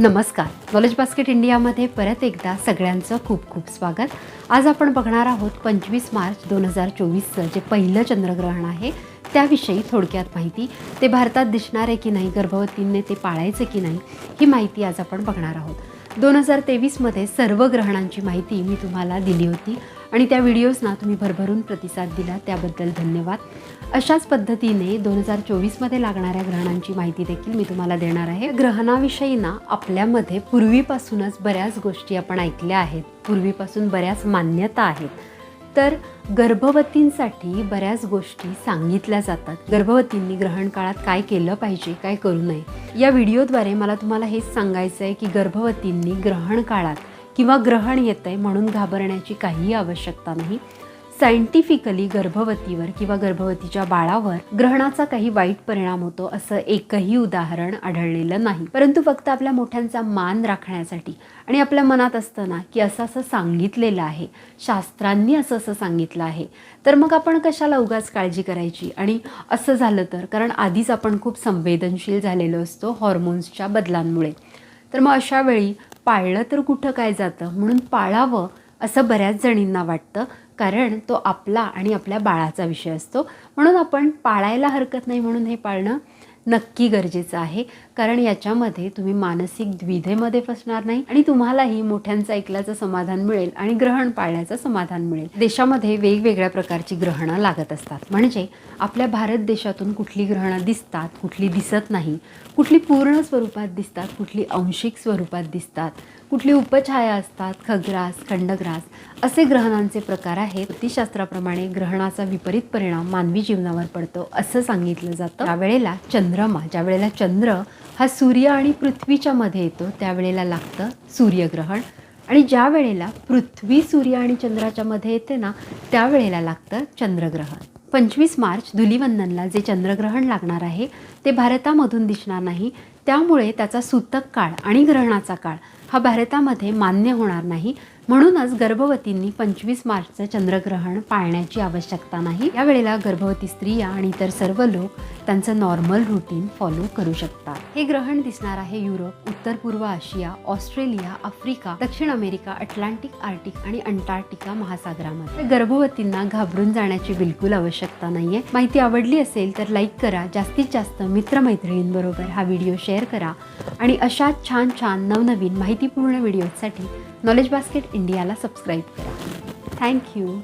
नमस्कार. Knowledge basket इंडियामध्ये परत एकदा सगळ्यांचं खूप खूप स्वागत. आज आपण बघणार आहोत पंचवीस मार्च दोन हजार चोवीसचं जे पहिलं चंद्रग्रहण आहे त्याविषयी थोडक्यात माहिती. ते भारतात दिसणार आहे की नाही गर्भवतींनी ते पाळायचं की नाही ही माहिती आज आपण बघणार आहोत. दोन हजार तेवीसमध्ये सर्व ग्रहणांची माहिती मी तुम्हाला दिली होती. आणि त्या व्हिडिओजना तुम्ही भरभरून प्रतिसाद दिला त्याबद्दल धन्यवाद. अशाच पद्धतीने दोन हजार चोवीसमध्ये लागणाऱ्या ग्रहणांची माहिती देखील मी तुम्हाला देणार आहे. ग्रहणाविषयी ना आपल्यामध्ये पूर्वीपासूनच बऱ्याच गोष्टी आपण ऐकल्या आहेत. पूर्वीपासून बऱ्याच मान्यता आहेत. तर गर्भवतींसाठी बऱ्याच गोष्टी सांगितल्या जातात. गर्भवतींनी ग्रहण काळात काय केलं पाहिजे काय करू नये? या व्हिडिओद्वारे मला तुम्हाला हेच सांगायचं आहे की गर्भवतींनी ग्रहण काळात किंवा ग्रहण येतं आहे म्हणून घाबरण्याची काहीही आवश्यकता नाही. सायंटिफिकली गर्भवतीवर किंवा गर्भवतीच्या बाळावर ग्रहणाचा काही वाईट परिणाम होतो असं एकही उदाहरण आढळलेलं नाही. परंतु फक्त आपल्या मोठ्यांचा मान राखण्यासाठी आणि आपल्या मनात असतं ना की असं असं सांगितलेलं आहे शास्त्रांनी असं असं सांगितलं आहे तर मग आपण कशाला उगाच काळजी करायची? आणि असं झालं तर? कारण आधीच आपण खूप संवेदनशील झालेलो असतो हॉर्मोन्सच्या बदलांमुळे. तर मग अशावेळी पाळलं तर कुठं काय जातं? म्हणून पाळावं असं बऱ्याच जणींना वाटतं. कारण तो आपला आणि आपल्या बाळाचा विषय असतो. म्हणून आपण पाळायला हरकत नाही म्हणून हे पाळणं नक्की गरजेचं आहे. कारण याच्यामध्ये तुम्ही मानसिक द्विधेमध्ये फसणार नाही आणि तुम्हालाही मोठ्यांचं ऐकल्याचं समाधान मिळेल आणि ग्रहण पाळण्याचं समाधान मिळेल. देशामध्ये वेगवेगळ्या प्रकारची ग्रहणं लागत असतात. म्हणजे आपल्या भारत देशातून कुठली ग्रहणं दिसतात कुठली दिसत नाही कुठली पूर्ण स्वरूपात दिसतात कुठली अंशिक स्वरूपात दिसतात कुठली उपछाया असतात खग्रास खंडग्रास असे ग्रहणांचे प्रकार आहेत. ज्योतिषशास्त्राप्रमाणे ग्रहणाचा विपरीत परिणाम मानवी जीवनावर पडतो असं सांगितलं जातं. त्यावेळेला चंद्रमा ज्या वेळेला चंद्र हा सूर्य आणि पृथ्वीच्या मध्ये येतो त्यावेळेला लागतं सूर्यग्रहण. आणि ज्या वेळेला पृथ्वी सूर्य आणि चंद्राच्या मध्ये येते ना त्यावेळेला लागतं चंद्रग्रहण. पंचवीस मार्च धुलिवंदनला जे चंद्रग्रहण लागणार आहे ते भारतामधून दिसणार नाही त्यामुळे त्याचा सूतक काळ आणि ग्रहणाचा काळ हा भारतामध्ये मान्य होणार नाही. म्हणूनच गर्भवतींनी पंचवीस मार्चचं चंद्रग्रहण पाळण्याची आवश्यकता नाही. यावेळेला गर्भवती स्त्रिया आणि इतर सर्व लोक त्यांचं नॉर्मल रुटीन फॉलो करू शकतात. हे ग्रहण दिसणार आहे युरोप उत्तर पूर्व आशिया ऑस्ट्रेलिया आफ्रिका दक्षिण अमेरिका अटलांटिक आर्टिक आणि अंटार्क्टिका महासागरामध्ये. गर्भवतींना घाबरून जाण्याची बिलकुल आवश्यकता नाहीये. माहिती आवडली असेल तर लाईक करा. जास्तीत जास्त मित्रमैत्रिणींबरोबर हा व्हिडिओ शेअर करा आणि अशा छान छान नवनवीन माहितीपूर्ण व्हिडिओसाठी नॉलेज बास्केट इंडियाला सबस्क्राईब करा. Thank you